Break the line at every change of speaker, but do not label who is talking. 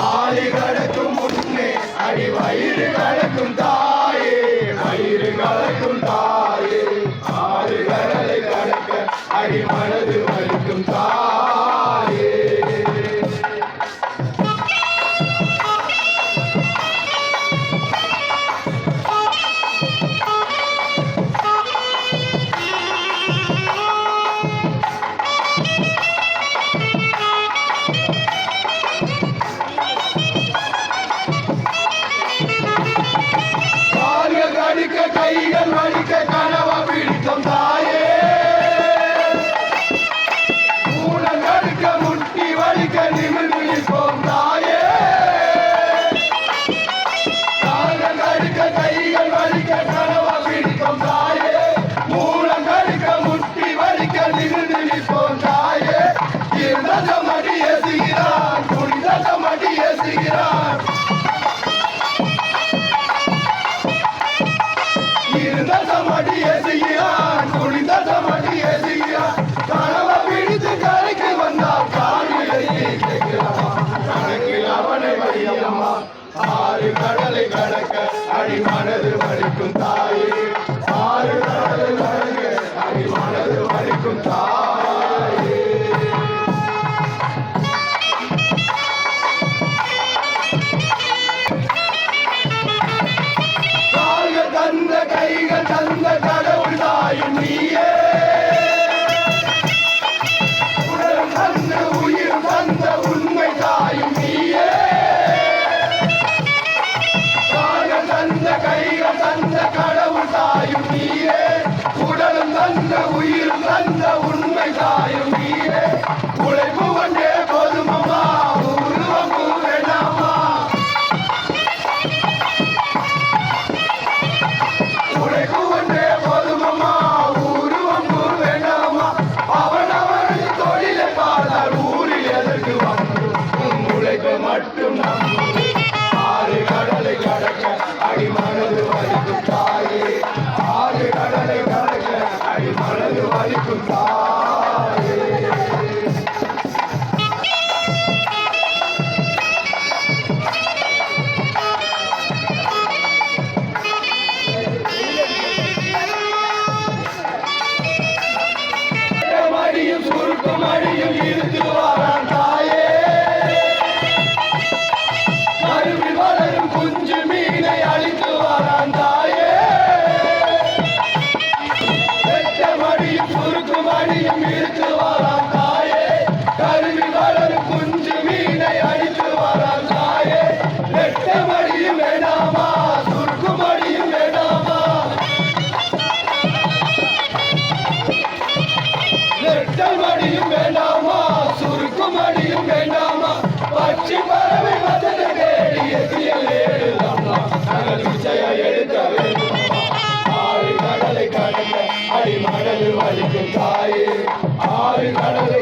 ஆலிகளுக்கும் முன்னே அடி வயிறு கலக்கும் தாயே வயிறு கலக்கும் தாயே. ஆறு கடலை அடி மனது கைகள் வழிக்க agonia. Oh, Hare Hare